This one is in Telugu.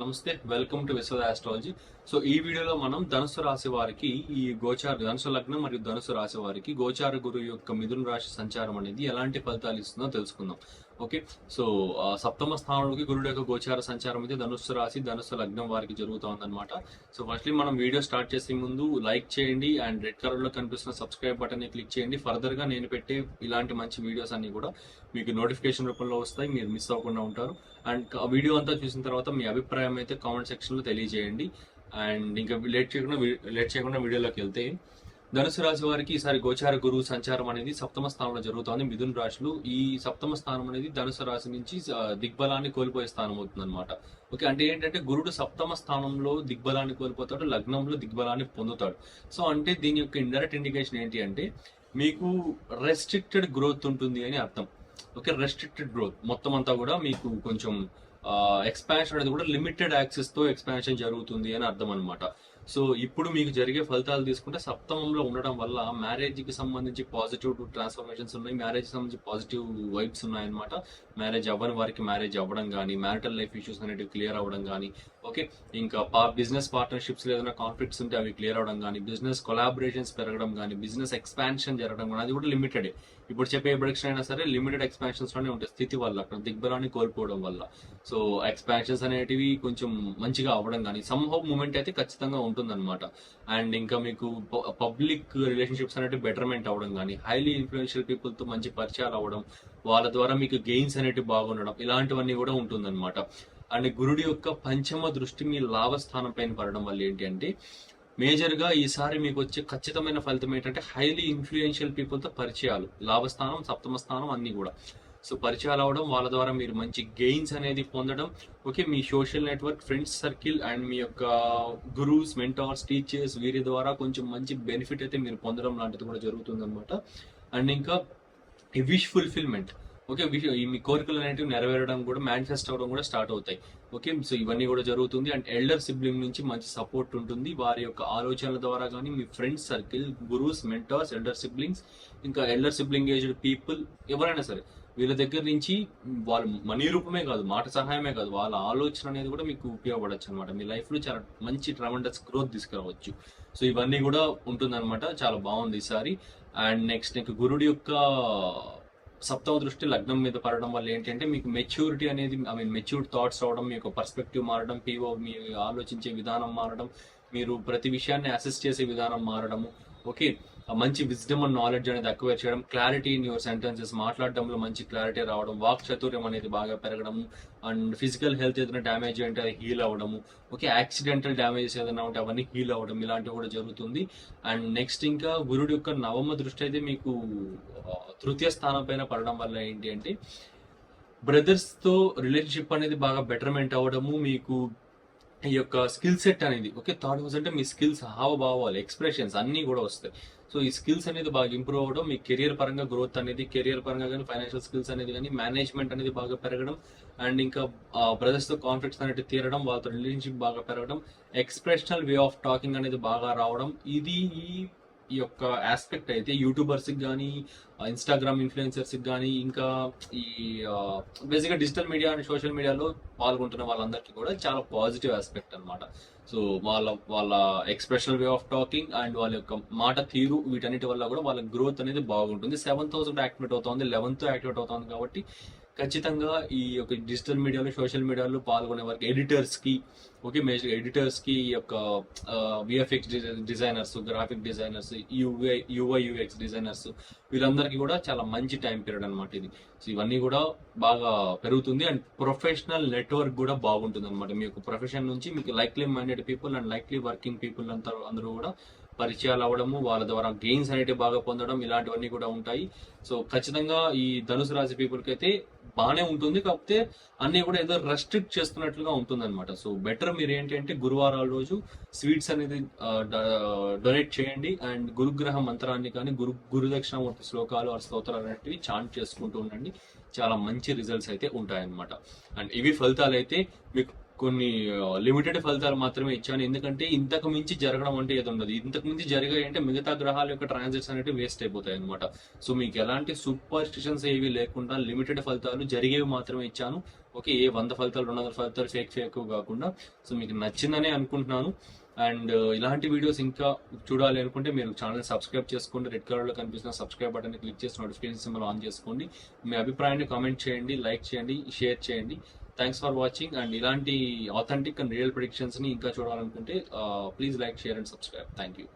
నమస్తే welcome to Vishwa astrology. So ఈ వీడియోలో మనం ధనుసు రాశి వారికి ఈ గోచార ధనుసు లగ్నం మరియు ధనుసు రాశి వారికి గోచార గురువు యొక్క మిథున రాశి సంచారం అనేది ఎలాంటి ఫలితాలు ఇస్తుందో తెలుసుకుందాం. ఓకే సో సప్తమ స్థానంలోకి గురుడు యొక్క గోచార సంచారం అయితే ధనుస్సు రాశి ధనుస్సు లగ్నం వారికి జరుగుతోందన్నమాట సో ఫస్ట్లీ మనం వీడియో స్టార్ట్ చేసే ముందు లైక్ చేయండి అండ్ రెడ్ కలర్లో కనిపిస్తున్న సబ్స్క్రైబ్ బటన్ని క్లిక్ చేయండి. ఫర్దర్గా నేను పెట్టే ఇలాంటి మంచి వీడియోస్ అన్ని కూడా మీకు నోటిఫికేషన్ రూపంలో వస్తాయి. మీరు మిస్ అవ్వకుండా ఉంటారు. అండ్ ఆ వీడియో అంతా చూసిన తర్వాత మీ అభిప్రాయం అయితే కామెంట్ సెక్షన్లో తెలియజేయండి. అండ్ ఇంకా లేట్ చేయకుండా లేట్ చేయకుండా వీడియోలోకి వెళ్తే ధనుసు రాశి వారికి ఈసారి గోచార గురువు సంచారం అనేది సప్తమ స్థానంలో జరుగుతోంది. మిథున రాశులు ఈ సప్తమ స్థానం అనేది ధనుసు రాశి నుంచి దిగ్బలాన్ని కోల్పోయే స్థానం అవుతుంది అనమాట ఓకే అంటే ఏంటంటే గురుడు సప్తమ స్థానంలో దిగ్బలాన్ని కోల్పోతాడు లగ్నంలో దిగ్బలాన్ని పొందుతాడు. సో అంటే దీని యొక్క ఇండైరెక్ట్ ఇండికేషన్ ఏంటి అంటే మీకు రెస్ట్రిక్టెడ్ గ్రోత్ ఉంటుంది అని అర్థం. ఓకే రెస్ట్రిక్టెడ్ గ్రోత్ మొత్తం అంతా కూడా మీకు కొంచెం ఎక్స్పాన్షన్ అనేది కూడా లిమిటెడ్ యాక్సెస్తో ఎక్స్పాన్షన్ జరుగుతుంది అని అర్థం అనమాట సో ఇప్పుడు మీకు జరిగే ఫలితాలు తీసుకుంటే సప్తమంలో ఉండడం వల్ల మ్యారేజ్కి సంబంధించి పాజిటివ్ ట్రాన్స్ఫర్మేషన్స్ ఉన్నాయి. మ్యారేజ్ సంబంధించి పాజిటివ్ వైబ్స్ ఉన్నాయన్నమాట. మ్యారేజ్ అవ్వని వారికి మ్యారేజ్ అవ్వడం కానీ మ్యారిటల్ లైఫ్ ఇష్యూస్ అనేవి క్లియర్ అవ్వడం కానీ ఓకే? ఇంకా బిజినెస్ పార్ట్నర్షిప్స్ ఏదైనా కాన్ఫ్లిక్ట్స్ ఉంటే అవి క్లియర్ అవడం కానీ బిజినెస్ కొలాబరేషన్స్ పెరగడం కానీ బిజినెస్ ఎక్స్పాన్షన్ జరగడం కానీ అది కూడా లిమిటెడ్. ఇప్పుడు చెప్పే ప్రొడక్షన్ అయినా సరే లిమిటెడ్ ఎక్స్పాన్షన్స్లోనే ఉంటాయి స్థితి వల్ల అక్కడ దిగ్బలాన్ని కోల్పోవడం వల్ల. సో ఎక్స్పాన్షన్స్ అనేటివి కొంచెం మంచిగా అవ్వడం కానీ సంహౌ మూమెంట్ అయితే ఖచ్చితంగా ఉంటుంది. ఉంటుందన్నమాట. అండ్ ఇంకా మీకు పబ్లిక్ రిలేషన్షిప్స్ అనేవి బెటర్మెంట్ అవ్వడం కానీ హైలీ ఇన్ఫ్లుయెన్షియల్ పీపుల్తో మంచి పరిచయాలు అవ్వడం వాళ్ళ ద్వారా మీకు గెయిన్స్ అనేటివి బాగుండడం ఇలాంటివన్నీ కూడా ఉంటుందన్నమాట. అండ్ గురుడి యొక్క పంచమ దృష్టి మీ లాభస్థానం పైన పడడం వల్ల ఏంటి అంటే మేజర్గా ఈసారి మీకు వచ్చే ఖచ్చితమైన ఫలితం ఏంటంటే హైలీ ఇన్ఫ్లుయెన్షియల్ పీపుల్తో పరిచయాలు లాభస్థానం సప్తమ స్థానం అన్నీ కూడా. సో పరిచయాలు అవడం వాళ్ళ ద్వారా మీరు మంచి గెయిన్స్ అనేది పొందడం. Okay me social network friends circle and మీ యొక్క గురూస్ మెంటార్స్ టీచర్స్ వీరి ద్వారా కొంచెం మంచి బెనిఫిట్ అయితే మీరు పొందడం లాంటిది కూడా జరుగుతుంది అనమాట అండ్ ఇంకా విష్ ఫుల్ఫిల్మెంట్ ఓకే విష్ మీ కోరికలు అనేటివి నెరవేరడం కూడా మేనిఫెస్ట్ అవ్వడం కూడా స్టార్ట్ అవుతాయి. ఓకే సో ఇవన్నీ కూడా జరుగుతుంది. అండ్ ఎల్డర్ సిబ్లింగ్ నుంచి మంచి సపోర్ట్ ఉంటుంది. వారి యొక్క ఆలోచనల ద్వారా కానీ మీ friends circle gurus mentors elder siblings ఇంకా ఎల్డర్ సిబ్లింగ్ ఏజ్డ్ పీపుల్ ఎవరైనా సరే వీళ్ళ దగ్గర నుంచి వాళ్ళ మనీ రూపమే కాదు మాట సహాయమే కాదు వాళ్ళ ఆలోచన అనేది కూడా మీకు ఉపయోగపడచ్చు అనమాట మీ లైఫ్లో చాలా మంచి ట్రమండస్ గ్రోత్ తీసుకురావచ్చు. సో ఇవన్నీ కూడా ఉంటుందన్నమాట. చాలా బాగుంది ఈసారి. అండ్ నెక్స్ట్ నీకు గురుడి యొక్క సప్తమ దృష్టి లగ్నం మీద పడడం వల్ల ఏంటంటే మీకు మెచ్యూరిటీ అనేది ఐ మీన్ మెచ్యూర్డ్ థాట్స్ రావడం మీ యొక్క పర్స్పెక్టివ్ మారడం పీఓ మీ ఆలోచించే విధానం మారడం మీరు ప్రతి విషయాన్ని అసెస్ చేసే విధానం మారడము ఓకే మంచి విజ్డమ్ అండ్ నాలెడ్జ్ అనేది అక్వైర్ చేయడం క్లారిటీ ఇన్ యువర్ సెంటెన్సెస్ మాట్లాడడంలో మంచి క్లారిటీ రావడం వాక్ చతుర్యం అనేది బాగా పెరగడం అండ్ ఫిజికల్ హెల్త్ ఏదైనా డ్యామేజ్ అంటే హీల్ అవ్వడము. ఓకే యాక్సిడెంటల్ డ్యామేజెస్ ఏదైనా ఉంటే అవన్నీ హీల్ అవ్వడం ఇలాంటివి కూడా జరుగుతుంది. అండ్ నెక్స్ట్ ఇంకా గురుడు యొక్క నవమ దృష్టి అయితే మీకు తృతీయ స్థానం పైన పడడం వల్ల ఏంటి అంటే బ్రదర్స్తో రిలేషన్షిప్ అనేది బాగా బెటర్మెంట్ అవ్వడము మీకు ఈ యొక్క స్కిల్ సెట్ అనేది ఓకే థర్డ్ హౌస్ అంటే మీ స్కిల్స్ హావభావాలు ఎక్స్ప్రెషన్స్ అన్నీ కూడా వస్తాయి. సో ఈ స్కిల్స్ అనేది బాగా ఇంప్రూవ్ అవ్వడం మీ కెరియర్ పరంగా గ్రోత్ అనేది కెరియర్ పరంగా కానీ ఫైనాన్షియల్ స్కిల్స్ అనేది కానీ మేనేజ్మెంట్ అనేది బాగా పెరగడం అండ్ ఇంకా బ్రదర్స్తో కాన్ఫ్లిక్ట్స్ అనేది తీరడం వాళ్ళతో రిలేషన్షిప్ బాగా పెరగడం ఎక్స్ప్రెషనల్ వే ఆఫ్ టాకింగ్ అనేది బాగా రావడం ఇది ఈ ఈ యొక్క ఆస్పెక్ట్ అయితే యూట్యూబర్స్కి కానీ ఇన్స్టాగ్రామ్ ఇన్ఫ్లుయెన్సర్స్కి కానీ ఇంకా ఈ బేసిక్గా డిజిటల్ మీడియా అండ్ సోషల్ మీడియాలో పాల్గొంటున్న వాళ్ళందరికీ కూడా చాలా పాజిటివ్ ఆస్పెక్ట్ అన్నమాట. సో వాళ్ళ వాళ్ళ expressional way of talking and వాళ్ళ యొక్క మాట తీరు వీటన్నిటి వల్ల కూడా వాళ్ళ గ్రోత్ అనేది బాగుంటుంది. సెవెన్ థౌసండ్ యాక్టివేట్ అవుతుంది లెవెన్త్ యాక్టివేట్ అవుతుంది కాబట్టి ఖచ్చితంగా ఈ యొక్క డిజిటల్ మీడియాలో సోషల్ మీడియాలో పాల్గొనే వారికి ఎడిటర్స్కి ఓకే మేజర్ ఎడిటర్స్కి ఈ యొక్క VFX designers graphic designers UI UI UX designers వీళ్ళందరికీ కూడా చాలా మంచి టైం పీరియడ్ అనమాట ఇది. సో ఇవన్నీ కూడా బాగా పెరుగుతుంది అండ్ ప్రొఫెషనల్ నెట్వర్క్ కూడా బాగుంటుంది అనమాట మీ యొక్క ప్రొఫెషన్ నుంచి మీకు likely minded people and likely working people అంతా అందరూ కూడా పరిచయాలు అవ్వడము వాళ్ళ ద్వారా గెయిన్స్ అనేటివి బాగా పొందడం ఇలాంటివన్నీ కూడా ఉంటాయి. సో ఖచ్చితంగా ఈ ధనుసు రాశి పీపుల్కి అయితే బాగానే ఉంటుంది. కాకపోతే అన్ని కూడా ఏదో రెస్ట్రిక్ట్ చేస్తున్నట్లుగా ఉంటుంది అనమాట సో బెటర్ మీరు ఏంటి అంటే గురువారాల రోజు స్వీట్స్ అనేది డొనేట్ చేయండి. అండ్ గురుగ్రహ మంత్రాన్ని కానీ గురు గురుదక్షిణామూర్తి శ్లోకాలు ఆ స్తోత్రాలు అనేటివి చాంట్ చేసుకుంటూ ఉండండి. చాలా మంచి రిజల్ట్స్ అయితే ఉంటాయన్నమాట. అండ్ ఇవి ఫలితాలు అయితే మీకు కొన్ని లిమిటెడ్ ఫలితాలు మాత్రమే ఇచ్చాను. ఎందుకంటే ఇంతకు మించి జరగడం అంటే ఏది ఉండదు. ఇంతకు మించి జరిగాయి అంటే మిగతా గ్రహాల యొక్క ట్రాన్సిట్స్ అనేవి వేస్ట్ అయిపోతాయి అనమాట సో మీకు ఎలాంటి సూపర్ స్టిషన్స్ ఏవి లేకుండా లిమిటెడ్ ఫలితాలు జరిగేవి మాత్రమే ఇచ్చాను. ఓకే ఏ వంద ఫలితాలు రెండు వందల ఫలితాలు ఫేక్ ఫేక్ కాకుండా. సో మీకు నచ్చిందనే అనుకుంటున్నాను. అండ్ ఇలాంటి వీడియోస్ ఇంకా చూడాలి అనుకుంటే మీరు ఛానల్ సబ్స్క్రైబ్ చేసుకోండి. రెడ్ కలర్లో కనిపిస్తున్న సబ్స్క్రైబ్ బటన్ క్లిక్ చేసి నోటిఫికేషన్ సింబల్ ఆన్ చేసుకోండి. మీ అభిప్రాయాన్ని కామెంట్ చేయండి లైక్ చేయండి షేర్ చేయండి. థ్యాంక్స్ ఫర్ వాచింగ్ అండ్ ఇలాంటి ఆథెంటిక్ అండ్ రియల్ ప్రిడిక్షన్స్ని ఇంకా చూడాలనుకుంటే please like share and subscribe thank you